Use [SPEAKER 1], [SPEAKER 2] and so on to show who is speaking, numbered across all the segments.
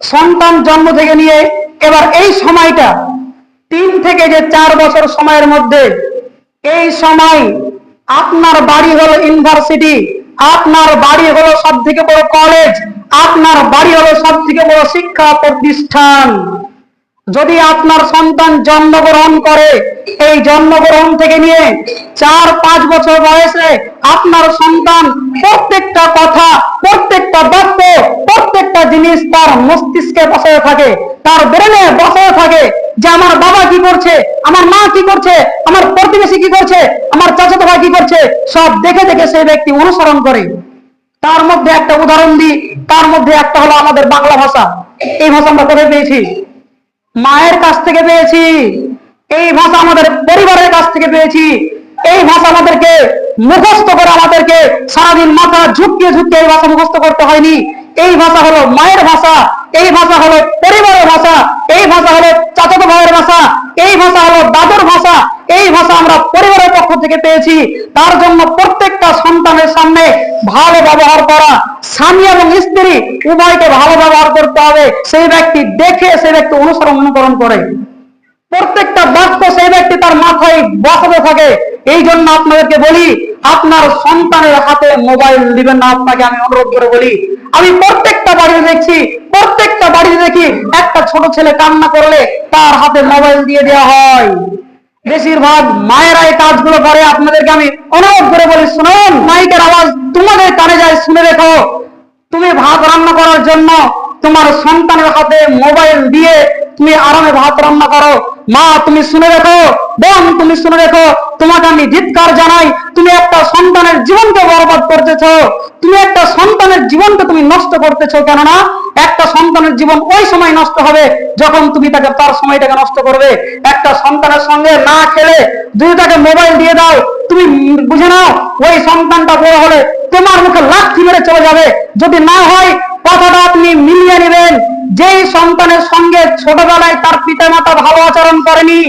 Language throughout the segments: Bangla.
[SPEAKER 1] সন্তান জন্ম থেকে নিয়ে এবার এই সময়টা, তিন থেকে যে চার বছর সময়ের মধ্যে, এই সময় আপনার বাড়ি হলো ইউনিভার্সিটি, আপনার বাড়ি হলো সব থেকে বড় কলেজ, আপনার বাড়ি হলো সব থেকে বড় শিক্ষা প্রতিষ্ঠান। যদি আপনার সন্তান জন্মগ্রহণ করে, এই জন্মগ্রহণ থেকে নিয়ে চার, পাঁচ বছর বয়সে আপনার সন্তান প্রত্যেকটা কথা, প্রত্যেকটা বাক্য প্রত্যেকটা জিনিস তার মস্তিষ্কে বসে থাকে, তার ব্রেনে বসে থাকে যে আমার বাবা কি করছে, আমার মা কি করছে, আমার প্রতিবেশী কি করছে, আমার চাচাতো ভাই কি করছে, সব দেখে দেখে সেই ব্যক্তি অনুসরণ করে। তার মধ্যে একটা উদাহরণ দিই, তার মধ্যে একটা হলো আমাদের বাংলা ভাষা। এই ভাষা আমরা কোথায় পেয়েছি? মায়ের কাছ থেকে পেয়েছি। এই ভাষা আমাদের পরিবারের কাছ থেকে পেয়েছি। এই ভাষা আমাদেরকে মুখস্থ করে আমাদেরকে সারাদিন মাথা ঝুঁকিয়ে ঝুঁকিয়ে এই ভাষা মুখস্থ করতে হয়নি। এই ভাষা হলো মায়ের ভাষা, এই ভাষা হলো পরিবারের ভাষা, এই ভাষা হলো চাচাতো ভাইয়ের ভাষা, এই ভাষা হলো দাদুর ভাষা, এই ভাষা আমরা পরিবারের পক্ষ থেকে পেয়েছি। তার জন্য প্রত্যেকটা সন্তানের সামনে ভালো ব্যবহার করা, স্বামী এবং স্ত্রী উভয়কে ভালো ব্যবহার করতে হবে। সেই ব্যক্তি দেখে, সেই ব্যক্তি অনুসরণ অনুকরণ করে। প্রত্যেকটা বাক্য সেই ব্যক্তি তার মাথায় বসাতে থাকে। এই জন্য আপনাদেরকে বলি আপনার সন্তানের হাতে মোবাইল দিবেন না, আপনাকে আমি অনুরোধ করে বলি, আমি প্রত্যেকটা বাড়িতে দেখছি, প্রত্যেকটা বাড়িতে দেখি একটা ছোট ছেলে কান্না করলে তার হাতে মোবাইল দিয়ে দেওয়া হয়। বেশিরভাগ মায়েরা এই কাজগুলো করে, আপনাদেরকে আমি অনুরোধ করে বলি, শুনুন, মাইকের আওয়াজ তোমাদের কানে যায়, শুনে রেখো তুমি ভাত রান্না করার জন্য তোমার সন্তানের হাতে মোবাইল দিয়ে তুমি আরামে ভাত রান্না করো। মা, তুমি শুনে রেখো বোন, তুমি শুনে রেখো তোমাকে আমি ধিৎকার জানাই সন্তানের জীবনকে বরবাদ করতেছ। তুমি একটা সন্তানের জীবনকে তুমি নষ্ট করতেছ কেননা একটা সন্তানের জীবন ওই সময় নষ্ট হবে যখন তুমি তাকে তার সময়টাকে নষ্ট করবে। একটা সন্তানের সঙ্গে না খেলে যদি তাকে মোবাইল দিয়ে দাও, তুমি বুঝে নাও, ওই সন্তানটা বড় হলে তোমার মুখে লাঠি মেরে চলে যাবে। যদি না হয়, কথাটা আপনি মিলিয়ে নেবেন। যেই সন্তানের সঙ্গে ছোটবেলায় তার পিতা মাতা ভালো আচরণ করেনি,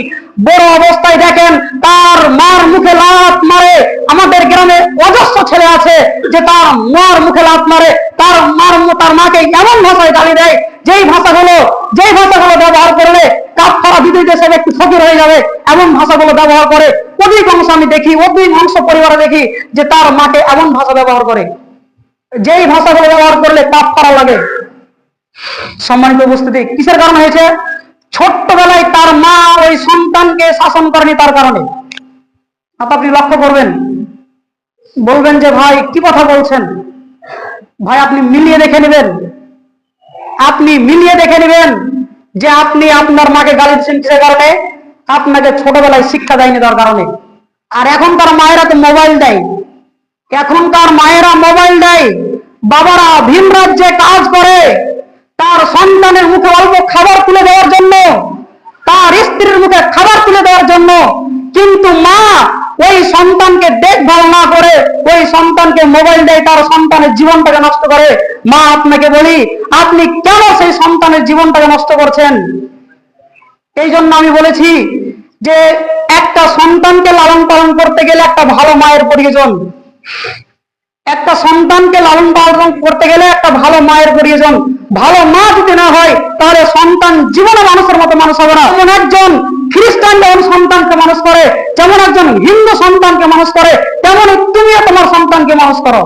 [SPEAKER 1] বড় অবস্থায় দেখেন, তার মার মুখে লাত মারে আমাদের গ্রামে অজস্র ছেলে আছে যে তার মার মুখে লাত মারে, তার মার তার মাকে এমন ভাষায় গালি দেয়, যেই ভাষাগুলো যেই ভাষাগুলো ব্যবহার করলে কাপড়া দিতে সে ব্যক্তি ফকির হয়ে যাবে, এমন ভাষাগুলো ব্যবহার করে অধিকাংশ আমি দেখি অধিকাংশ পরিবারে দেখি যে তার মাকে এমন ভাষা ব্যবহার করে। যেই ভাষাগুলো ব্যবহার করলে পাপ করা লাগে। সম্মানিত উপস্থিতি, কিসের কারণে হয়েছে? ছোট্টবেলায় তার মা ওই সন্তানকে শাসন করেনি তার কারণে। আপনি লক্ষ্য করবেন বলবেন যে, ভাই, কি কথা বলছেন? ভাই, আপনি মিলিয়ে দেখে নেবেন। আপনি মিলিয়ে দেখে নেবেন যে, আপনি আপনার মাকে গালি দিচ্ছেন কিসের কারণে? আপনাকে ছোটবেলায় শিক্ষা দেয়নি তার কারণে। আর এখন তার মায়েরা তো মোবাইল দেয়। এখনকার মায়েরা মোবাইল দেয়। বাবারা ভিন রাজ্যে কাজ করে। তার সন্তানের মুখে অল্প খাবার তুলে দেওয়ার জন্য, তার স্ত্রীর মুখে খাবার তুলে দেওয়ার জন্য। কিন্তু মা ওই সন্তানকে দেখভাল না করে, ওই সন্তানকে মোবাইল দেয়, তার সন্তানের জীবনটাকে নষ্ট করে। মা, আপনাকে বলি, আপনি কেন সেই সন্তানের জীবনটাকে নষ্ট করছেন? এই জন্য আমি বলেছি যে, একটা সন্তানকে লালন পালন করতে গেলে একটা ভালো মায়ের প্রয়োজন। একটা সন্তানকে লালন পালন করতে গেলে একটা ভালো মায়ের প্রয়োজন। ভালো মা যদি না হয়, তাহলে সন্তান জীবনে মানুষের মতো মানুষ হবে না। একজন খ্রিস্টান যেমন সন্তানকে মানুষ করে যেমন একজন হিন্দু সন্তানকে মানুষ করে তেমনই তুমিও তোমার সন্তানকে মানুষ করো।